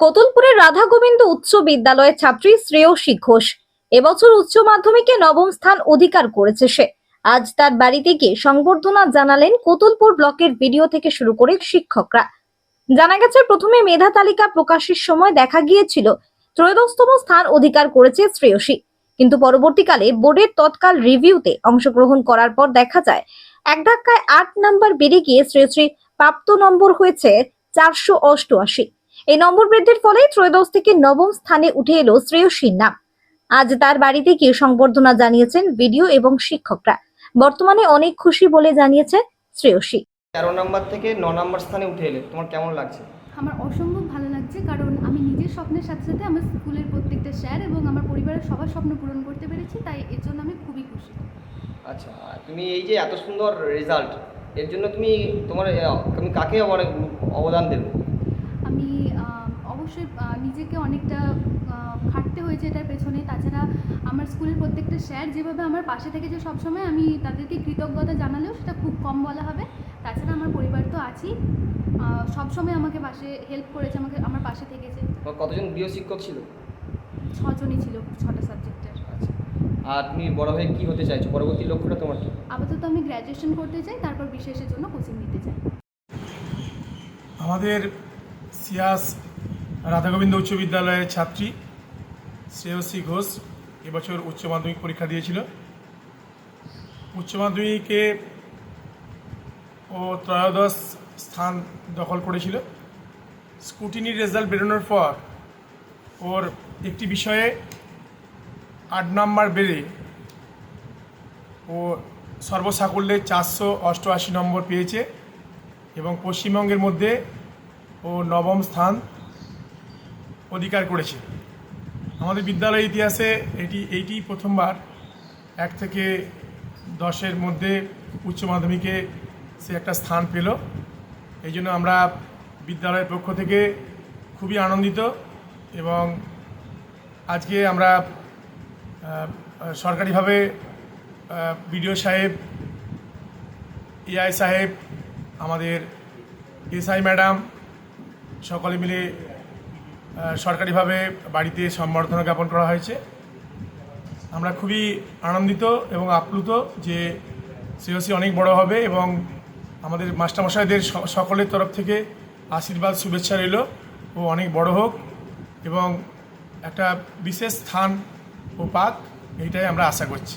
কতুলপুরের রাধা গোবিন্দ উচ্চ বিদ্যালয়ের ছাত্রী শ্রেয়সী ঘোষ। এবছর উচ্চ মাধ্যমিকে নবম স্থান অধিকার করেছে সে। আজ তার বাড়িতে গিয়ে সংবর্ধনা জানালেন কতুলপুর ব্লকের ভিডিও থেকে শুরু করে শিক্ষকরা। জানা গেছে, প্রথমে মেধা তালিকা প্রকাশের সময় দেখা গিয়েছিল, ত্রয়োদশতম স্থান অধিকার করেছে শ্রেয়সী। কিন্তু পরবর্তীকালে বোর্ডের তৎকাল রিভিউতে অংশগ্রহণ করার পর দেখা যায়, এক ধাক্কায় আট নাম্বার বেড়ে গিয়ে শ্রেয়শ্রী প্রাপ্ত নম্বর হয়েছে চারশো অষ্টআশি। এই নম্বর বৃদ্ধির ফলে ত্রয়োদশ থেকে নবম স্থানে উঠে এলো শ্রেয়সীর নাম। আজ তার বাড়িতে গিয়ে সংবর্ধনা জানিয়েছেন ভিডিও এবং শিক্ষকরা। বর্তমানে অনেক খুশি বলে জানিয়েছে শ্রেয়সী। তেরো নম্বর থেকে ন নম্বর স্থানে উঠে এলে তোমার কেমন লাগছে? আমার অসম্ভব ভালো লাগছে কারণ আমি নিজের স্বপ্নের সাথে সাথে আমার স্কুলের প্রত্যেকটা স্যার এবং আমার পরিবারের সবার স্বপ্ন পূরণ করতে পেরেছি তাই এর জন্য আমি খুবই খুশি। আচ্ছা তুমি এই যে এত সুন্দর রেজাল্ট এর জন্য তুমি তোমার তুমি কাকে অনেক অবদান দেবে? আমি অবশ্যই নিজেকে অনেকটা খাটতে হয়েছে এটার পেছনে। তাছাড়া আমার স্কুলের প্রত্যেকটা স্যার যেভাবে আমার পাশে থেকেছে সবসময় আমি তাদেরকে কৃতজ্ঞতা জানালেও সেটা খুব কম বলা হবে। তাছাড়া আমার পরিবার তো আছেই সবসময় আমাকে পাশে হেল্প করেছে আমাকে আমার পাশে থেকেছে। কতজন গৃহ শিক্ষক ছিল? ছজনই ছিল ছটা সাবজেক্টের আচ্ছা। আর তুমি বড় হয়ে কি হতে চাইছো? পরবর্তী লক্ষ্যটা তোমার কি? আপাতত আমি গ্র্যাজুয়েশন করতে চাই তারপর বিশেষের জন্য কোচিং নিতে চাই। আমাদের সিয়াস, রাধাগোবিন্দ উচ্চ বিদ্যালয়ের ছাত্রী, শ্রেয়সী ঘোষ এবছর উচ্চ মাধ্যমিক পরীক্ষা দিয়েছিল। উচ্চ মাধ্যমিকে ও ত্রয়োদশ স্থান দখল করেছিল। স্কুটিনির রেজাল্ট বেরোনোর পর ওর একটি বিষয়ে আট নাম্বার বেড়ে ও সর্বসাকুল্যে চারশো অষ্টআশি নম্বর পেয়েছে এবং পশ্চিমবঙ্গের মধ্যে ও নবম স্থান অধিকার করেছে। আমাদের বিদ্যালয় ইতিহাসে এটি, এইটি প্রথমবার এক থেকে দশের মধ্যে উচ্চ মাধ্যমিকে সে একটা স্থান পেল। এই জন্য আমরা বিদ্যালয়ের পক্ষ থেকে খুবই আনন্দিত এবং আজকে আমরা সরকারিভাবে বিডিও সাহেব এআই সাহেব, আমাদের এসআই ম্যাডাম সকলে মিলে সরকারিভাবে বাড়িতে সম্বর্ধনা জ্ঞাপন করা হয়েছে। আমরা খুবই আনন্দিত এবং আপ্লুত যে সিওসি অনেক বড় হবে এবং আমাদের মাস্টারমশাইদের সকলের তরফ থেকে আশীর্বাদ, শুভেচ্ছা রইল। ও অনেক বড় হোক এবং একটা বিশেষ স্থান ও পাক, এইটাই আমরা আশা করছি।